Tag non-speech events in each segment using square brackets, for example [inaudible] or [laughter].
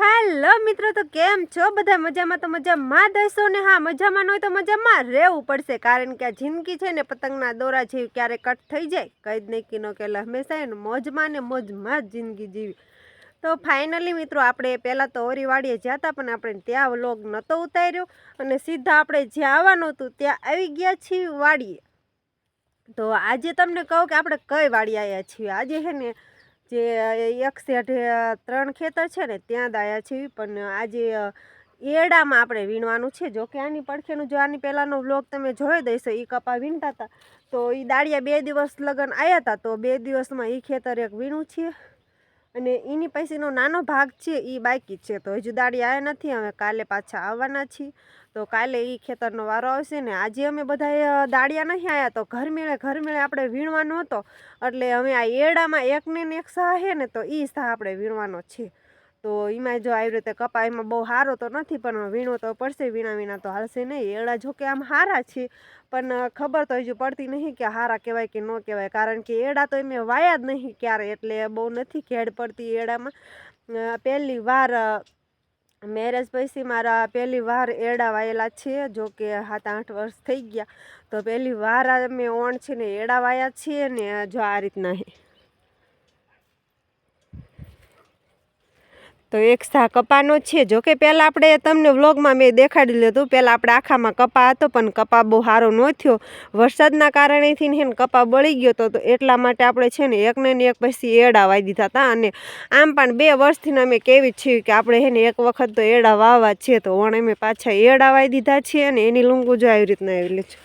Hello મિત્રો, તો કેમ છો? બધા મજામાં? તો મજામાં દેશો ને? હા, મજામાં ન હોય તો મજામાં રહેવું પડશે. કારણ કે આ જિંદગી છે ને, પતંગના દોરા જેવી ક્યારે કટ થઈ જાય? કઈ જ નહીં કીનો કે હંમેશા એને મોજમાં ને મોજમાં જ જિંદગી જીવી. તો ફાઇનલી મિત્રો, આપણે પહેલાં તો ઓરીવાડીએ જ્યાં હતા, પણ આપણે ત્યાં વ્લોગ નહોતો ઉતાર્યો. અને સીધા આપણે જ્યાં આવવાનું હતું, ત્યાં આવી ગયા છીએ વાડીએ. તો આજે તમને કહું કે આપણે કઈ વાડી આવ્યા છીએ? આજે છે ને જે એક સેઠે ત્રણ ખેતર છે ને, ત્યાં દાયા છે છીએ. પણ આજે એડામાં આપણે વીણવાનું છે. જો કે આની પડખેનું, જો આની પહેલાંનો વ્લોગ તમે જોઈ દઈશો એ કપા વીણતા હતા તો એ દાળિયા બે દિવસ લગન આવ્યા હતા તો બે દિવસમાં એ ખેતર એક વીણું છે અને એની પૈસીનો નાનો ભાગ છે એ બાકી છે. તો હજુ દાડી આવ્યા નથી, અમે કાલે પાછા આવવાના છીએ. તો કાલે એ ખેતરનો વારો આવશે ને આજે અમે બધા દાડિયા નહીં આવ્યા તો ઘર મેળે ઘર મેળે આપણે વીણવાનો હતો. એટલે અમે આ એડામાં એકને એક સાહ છે ને તો એ સાહ આપણે વીણવાનો છે. તો એમાં જો આવી રીતે કપા એમાં બહુ સારો તો નથી, પણ વીણો તો પડશે, વીણા વીણા તો હાલશે નહીં. એડા જો કે આમ સારા છે પણ ખબર તો હજુ પડતી નહીં કે હારા કહેવાય કે ન કહેવાય, કારણ કે એડા તો એમ વાયા જ નહીં ક્યારે, એટલે બહુ નથી ખેડ પડતી એડામાં. પહેલી વાર મેરેજ પછી મારા પહેલી વાર એડા વાયેલા છે જો કે સાત, આઠ વર્ષ થઈ ગયા. તો પહેલી વાર અમે ઓણ છે ને એડા વાયા છીએ ને જો આ રીતના તો એક સા કપાનો છે. જો કે પહેલાં આપણે તમને વ્લોગમાં મેં દેખાડી લીધું. પહેલાં આપણે આખામાં કપા હતો, પણ કપા બહુ સારો ન થયો. વરસાદના કારણેથી ને કપા બળી ગયો તો એટલા માટે આપણે છે ને એકને ને એક પછી એડા વાવી દીધા હતા. અને આમ પણ બે વર્ષથી અમે કેવી છીએ કે આપણે છે એક વખત તો એડા વાવવા છે. તો વણ અમે પાછા એડા વાવી દીધા છીએ અને એની લૂંગું જો આવી રીતના આવી લે છે.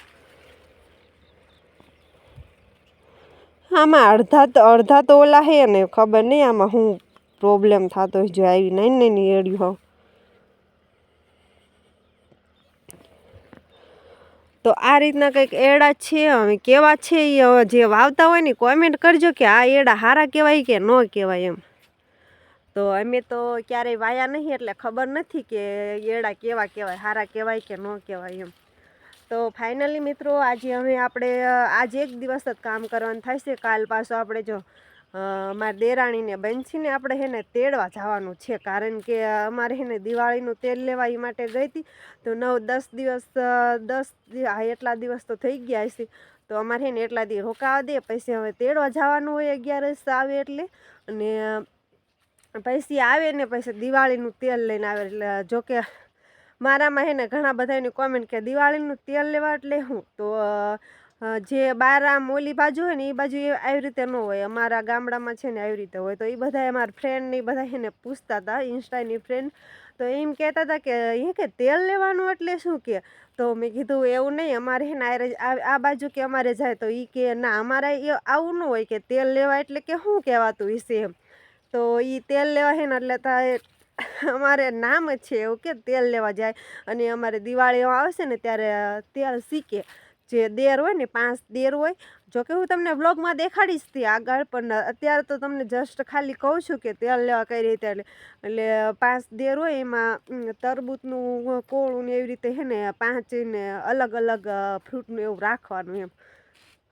આમાં અડધા તો અડધા તો ઓલા હે ને ખબર નહીં આમાં હું પ્રોબ્લેમ થતો હોય જો આવી નાની નાની એડિયું હોવ. તો આ રીતના કંઈક એડા છે, હવે કેવા છે એ જે વાવતા હોય ને કોમેન્ટ કરજો કે આ એડા સારા કહેવાય કે ન કહેવાય એમ. તો અમે તો ક્યારેય વાયા નહીં એટલે ખબર નથી કે એડા કેવા કહેવાય સારા કહેવાય કે ન કહેવાય એમ. તો ફાઇનલી મિત્રો, આજે હવે આપણે, આજે એક દિવસ જ કામ કરવાનું થાય છે. કાલ પાછો આપણે જો મારા દેરાણીને બંસીને આપણે હેને તેડવા જવાનું છે. કારણ કે અમારે હેને દિવાળીનું તેલ લેવા એ માટે ગઈ હતી. તો નવ, દસ દિવસ દસ હા એટલા દિવસ તો થઈ ગયા છે તો અમારે હેને એટલા દી રોકાવા દે, પછી હવે તેડવા જવાનું હોય અગિયારસ આવે એટલે. અને પૈસી આવે ને પછી દિવાળીનું તેલ લઈને આવે. એટલે જોકે મારામાં હે ને ઘણા બધાની કોમેન્ટ કે દિવાળીનું તેલ લેવા એટલે હું? તો જે બાર આમ ઓલી બાજુ હોય ને એ બાજુ એ આવી રીતે ન હોય. અમારા ગામડામાં છે ને આવી રીતે હોય. તો એ બધા અમારા ફ્રેન્ડ ને બધા એને પૂછતા હતા ઇન્સ્ટાની ફ્રેન્ડ તો એમ કહેતા હતા કે એ કે તેલ લેવાનું એટલે શું કે? તો મેં કીધું, એવું નહીં. અમારે હે ને આ બાજુ કે અમારે જાય તો એ કે, ના, અમારે એ આવું ન હોય કે તેલ લેવા એટલે કે શું કહેવાતું હશે એમ. તો એ તેલ લેવા હે ને એટલે થાય [laughs] અમારે નામ જ છે એવું કે તેલ લેવા જાય. અને અમારે દિવાળી આવશે ને ત્યારે તેલ શીખે. જે દેર હોય ને પાંચ દેર હોય. જો કે હું તમને બ્લોગમાં દેખાડીશ તે આગળ, પણ અત્યારે તો તમને જસ્ટ ખાલી કહું છું કે તેલ લેવા કઈ રીતે એટલે પાંચ દેર હોય એમાં તરબૂચનું કોળું ને એવી રીતે હે ને પાંચ અલગ અલગ ફ્રૂટનું એવું રાખવાનું એમ.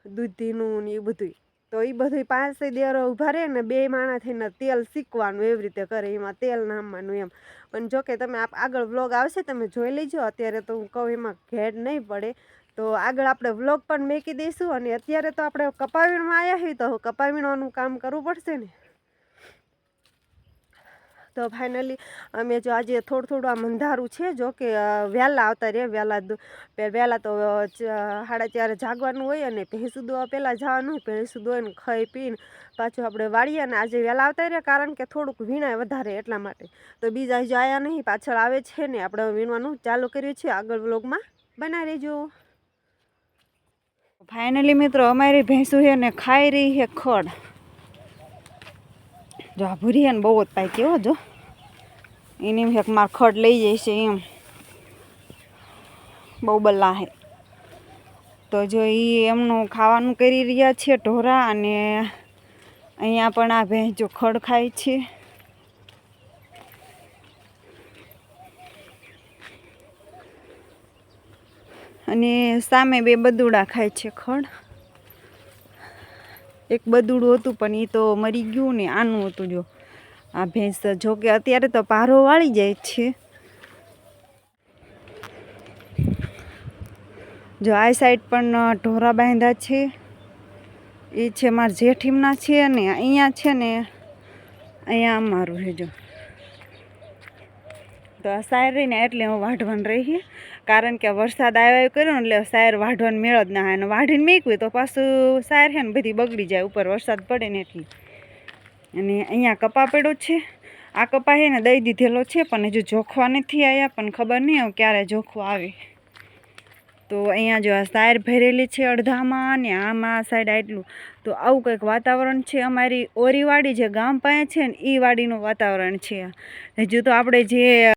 દૂધીનું ને એ બધું તો એ બધું પાંચ દેરો ઊભા રહે ને બે માણા થઈને તેલ શીખવાનું એવી રીતે કરે, એમાં તેલ નામવાનું એમ. પણ જો કે તમે આગળ વ્લોગ આવશે તમે જોઈ લેજો. અત્યારે તો હું કહું એમાં ઘેડ નહીં પડે. તો આગળ આપણે વ્લોગ પણ મેકી દઈશું અને અત્યારે તો આપણે કપાવીણમાં આવ્યા છીએ તો કપાવીણોનું કામ કરવું પડશે ને. તો ફાઇનલી અમે જો આજે થોડું થોડું આ મંધારું છે જો કે વહેલા આવતા રહે વહેલા વહેલા તો સાડા ચારે જાગવાનું હોય અને ભેંસું દોવા પહેલાં જવાનું હોય ભેંસું દોઈને ખાઈ પીને પાછું આપણે વાળીએ અને આજે વહેલા આવતા રહે કારણ કે થોડુંક વીણાય વધારે એટલા માટે. તો બીજા હજુ આવ્યા નહીં, પાછળ આવે છે ને, આપણે વીણવાનું ચાલુ કર્યું છે. આગળ વ્લોગમાં બનાવી રહેજો. ફાઇનલી મિત્રો, અમારી ભેંસું છે ને ખાઈ રહી છે ખડ. જો આ ભૂરી ને બહુ જ પાય કેવો જો. એની એક માર ખડ લઈ જાય છે એમ. બહુ બલ્લા હે તો જો એ એમનું ખાવાનું કરી રહ્યા છે ઢોરા અને અહીંયા પણ આ ભેંસ જો ખડ ખાય છે. અને સામે બે બદુડા ખાય છે ખડ. એક બદુડું હતું, પણ એ તો મરી ગયું ને આનું હતું જો. આ ભેંસ જો કે અત્યારે તો પારો વાળી જાય છે. જો આ સાઈડ પણ ઢોરા બાંધ્યા છે. એ છે મારા જેઠીમના છે અને અહીંયા છે ને અહીંયા અમારું છે જો. તો આ સાયર રહીને એટલે હું વાઢવાનું રહી કારણ કે વરસાદ આવ્યો કર્યો ને એટલે સાયર વાઢવાનું મેળ જ ના અને વાઢીને મેકવી તો પાછું સાયર છે ને બધી બગડી જાય, ઉપર વરસાદ પડે ને એટલે. અને અહીંયા કપા પડ્યો છે. આ કપા છે ને દઈ દીધેલો છે, પણ હજુ જોખવા નથી આવ્યા પણ ખબર નહીં હવે ક્યારે જોખવા આવે. તો અહીંયા જો આ સાયર ભરેલી છે અડધામાં ને આમાં સાઈડ આટલું. તો આવું કંઈક વાતાવરણ છે અમારી ઓરીવાડી જે ગામ પાસે છે ને એ વાડીનું વાતાવરણ છે. હજુ તો આપણે જે